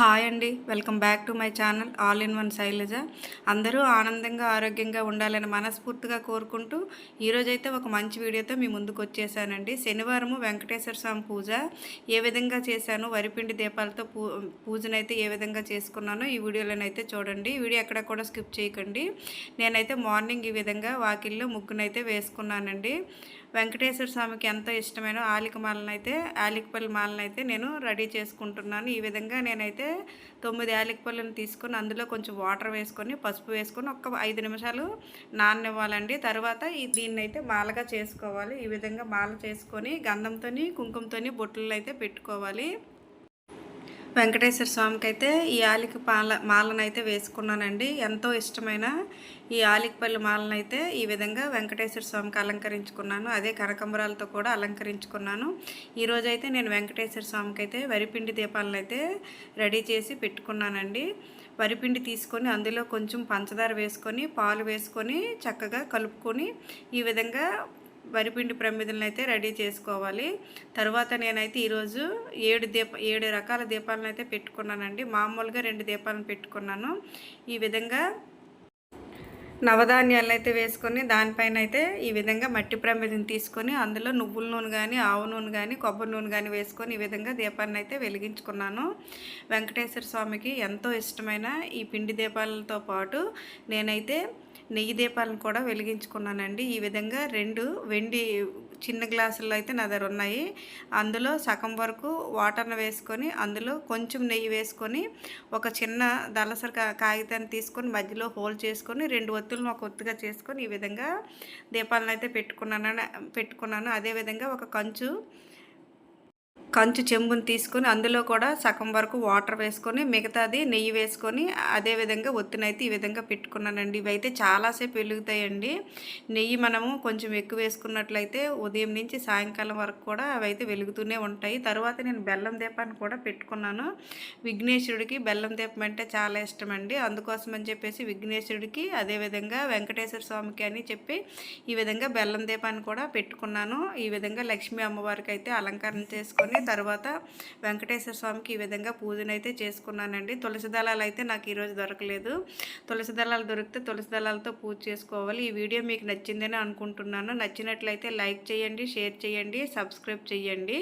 Hi అండి. Welcome back to my channel all in one Shailaja. అందరూ ఆనందంగా ఆరోగ్యంగా ఉండాలని మనస్ఫూర్తిగా కోరుకుంటూ ఈరోజైతే ఒక మంచి వీడియోతో మీ ముందుకు వచ్చేసానండి. శనివారము వెంకటేశ్వర స్వామి పూజ. ఏ విధంగా చేశాను? వరిపిండి దీపాలతో పూ పూజనైతే ఏ విధంగా చేసుకున్నానో ఈ వీడియోలోనైతే చూడండి. ఈ వీడియో ఎక్కడ కూడా స్కిప్ చేయకండి. నేనైతే మార్నింగ్ ఈ విధంగా వాకిల్లో ముగ్గునైతే వేసుకున్నానండి. వెంకటేశ్వర స్వామికి ఎంతో ఇష్టమైన ఆలిక మాలనైతే ఆలికపల్లి మాలనైతే నేను రెడీ చేసుకుంటున్నాను. ఈ విధంగా నేనైతే తొమ్మిది ఆలికపల్లిని తీసుకొని అందులో కొంచెం వాటర్ వేసుకొని పసుపు వేసుకొని ఒక ఐదు నిమిషాలు నాననివ్వాలండి. తర్వాత ఈ దీన్ని అయితే మాలగా చేసుకోవాలి. ఈ విధంగా మాల చేసుకొని గంధంతో కుంకుమతో బొట్టులు అయితే పెట్టుకోవాలి. వెంకటేశ్వర స్వామికి అయితే ఈ ఆలిక పాల మాలను అయితే వేసుకున్నానండి. ఎంతో ఇష్టమైన ఈ ఆలికపల్లి మాలను అయితే ఈ విధంగా వెంకటేశ్వర స్వామికి అలంకరించుకున్నాను. అదే కనకంబరాలతో కూడా అలంకరించుకున్నాను. ఈరోజైతే నేను వెంకటేశ్వర స్వామికి అయితే వరిపిండి దీపాలను అయితే రెడీ చేసి పెట్టుకున్నానండి. వరిపిండి తీసుకొని అందులో కొంచెం పంచదార వేసుకొని పాలు వేసుకొని చక్కగా కలుపుకొని ఈ విధంగా వరిపిండి ప్రమిదలను అయితే రెడీ చేసుకోవాలి. తర్వాత నేనైతే ఈరోజు ఏడు దీప ఏడు రకాల దీపాలను అయితే పెట్టుకున్నానండి. మామూలుగా రెండు దీపాలను పెట్టుకున్నాను. ఈ విధంగా నవధాన్యాలను అయితే వేసుకొని దానిపైన అయితే ఈ విధంగా మట్టి ప్రమిదిని తీసుకొని అందులో నువ్వుల నూనె కానీ ఆవు నూనె కానీ కొబ్బరి నూనె కానీ వేసుకొని ఈ విధంగా దీపాన్ని అయితే వెలిగించుకున్నాను. వెంకటేశ్వర స్వామికి ఎంతో ఇష్టమైన ఈ పిండి దీపాలతో పాటు నేనైతే నెయ్యి దీపాలను కూడా వెలిగించుకున్నానండి. ఈ విధంగా రెండు వెండి చిన్న గ్లాసుల్లో అయితే నా దగ్గర ఉన్నాయి. అందులో సగం వరకు వాటర్ను వేసుకొని అందులో కొంచెం నెయ్యి వేసుకొని ఒక చిన్న దళసరి కాగితాన్ని తీసుకొని మధ్యలో హోల్ చేసుకొని రెండు ఒత్తులను ఒక ఒత్తుగా చేసుకొని ఈ విధంగా దీపాలను అయితే పెట్టుకున్నాను. పెట్టుకున్నాను అదేవిధంగా ఒక కంచు కంచు చెంబుని తీసుకొని అందులో కూడా సగం వరకు వాటర్ వేసుకొని మిగతాది నెయ్యి వేసుకొని అదేవిధంగా ఒత్తినైతే ఈ విధంగా పెట్టుకున్నానండి. ఇవైతే చాలాసేపు వెలుగుతాయండి. నెయ్యి మనము కొంచెం ఎక్కువ వేసుకున్నట్లయితే ఉదయం నుంచి సాయంకాలం వరకు కూడా అవైతే వెలుగుతూనే ఉంటాయి. తర్వాత నేను బెల్లం దీపాన్ని కూడా పెట్టుకున్నాను. విఘ్నేశ్వరుడికి బెల్లం దీపం అంటే చాలా ఇష్టం అండి అందుకోసం అని చెప్పేసి విఘ్నేశ్వరుడికి అదేవిధంగా వెంకటేశ్వర స్వామికి అని చెప్పి ఈ విధంగా బెల్లం దీపాన్ని కూడా పెట్టుకున్నాను. ఈ విధంగా లక్ష్మీ అమ్మవారికి అయితే అలంకరణ చేసుకొని తర్వాత వెంకటేశ్వర స్వామికి ఈ విధంగా పూజనైతే చేసుకున్నానండి. తులసి దళాలు అయితే నాకు ఈరోజు దొరకలేదు. తులసి దళాలు దొరికితే తులసి దళాలతో పూజ చేసుకోవాలి. ఈ వీడియో మీకు నచ్చిందని అనుకుంటున్నాను. నచ్చినట్లయితే లైక్ చేయండి షేర్ చేయండి సబ్స్క్రైబ్ చేయండి.